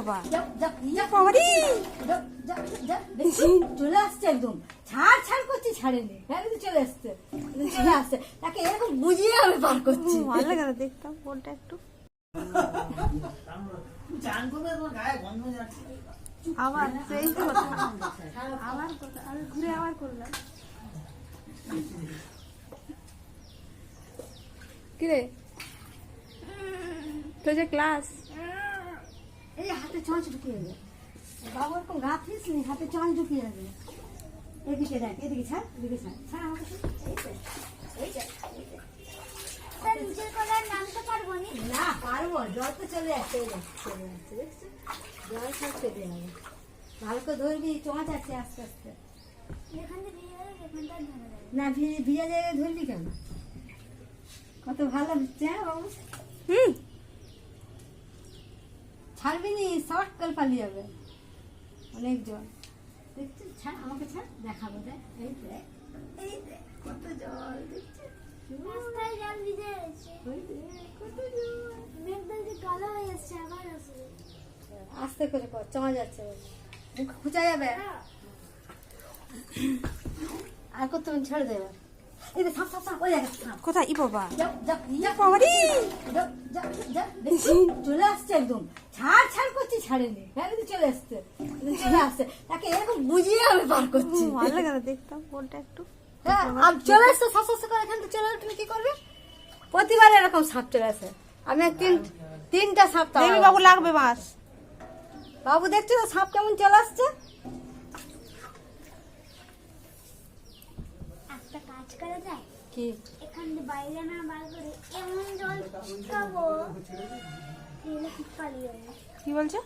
বাবা। বাবারে! চলে আসছে একদম। ছাড় ছাড় করছি ছাড়েনি। হ্যাঁ চলে আসছে। চলে আসছে। তাকে এরকম বুঝিয়ে আমি পার করছি। ভালো লাগে না দেখতাম ফোনটা একটু। আবার সেই কথা। আবার কথা আমি ঘুরে আবার করলাম। কিরে? তো যে ক্লাস এই হাতে ঢুকিয়ে যাবে বাবু এরকম গা ফিস নি হাতে ঢুকিয়ে এদিকে দেখ এদিকে ছাড় ছাড় ছাড় আমাকে না। পারব জল তো চলে আসছে এই দেখ, চলে আসছে দেখছ? জল সব চলে যাবে ভালো করে ধরবি চোঁচ আছে আস্তে আস্তে। না। ভিজে জায়গায় ধরবি কেন? কত ভালো হচ্ছে হ্যাঁ বাবু? ছাড়বি নি শর্ট করে পালিয়ে যাবে অনেক জল দেখছিস ছাড় আমাকে ছাড় দেখাবো দেখ এই দেখ এই দেখ কত জল দেখছিস রাস্তায় জল ভিজে গেছে ওই দেখ, কত জল মেঘদল যে কালো হয়ে যাচ্ছে আবার আসবে আস্তে করে কর চমা যাচ্ছে মুখ খুঁচা যাবে আর কত ছেড়ে দেবে এই দেখ সাপ সাপ সাপ ওই সাপ কোথায় ই বাবা দেখছি, চলে আসছে একদম ছাড় ছাড় করছি ছাড়েনি। হ্যাঁ চলে আসছে চলে আসছে তাকে এরকম বুঝিয়ে আমি পার করছি। ভালো লাগে না দেখতাম ফোনটা একটু। হ্যাঁ আর চলে আসছে সাপ করে এখান থেকে চলে তুমি কি করবে? প্রতিবার এরকম সাপ চলে আসে। আমি তিন তিনটা সাপ দেখবি বাবু লাগবে বাস। বাবু দেখছ তো সাপ কেমন চলে আসছে? একটা কাজ করা যায়? কি? এখান থেকে বাইরে না বার করে এমন জল খাব কি বলছো?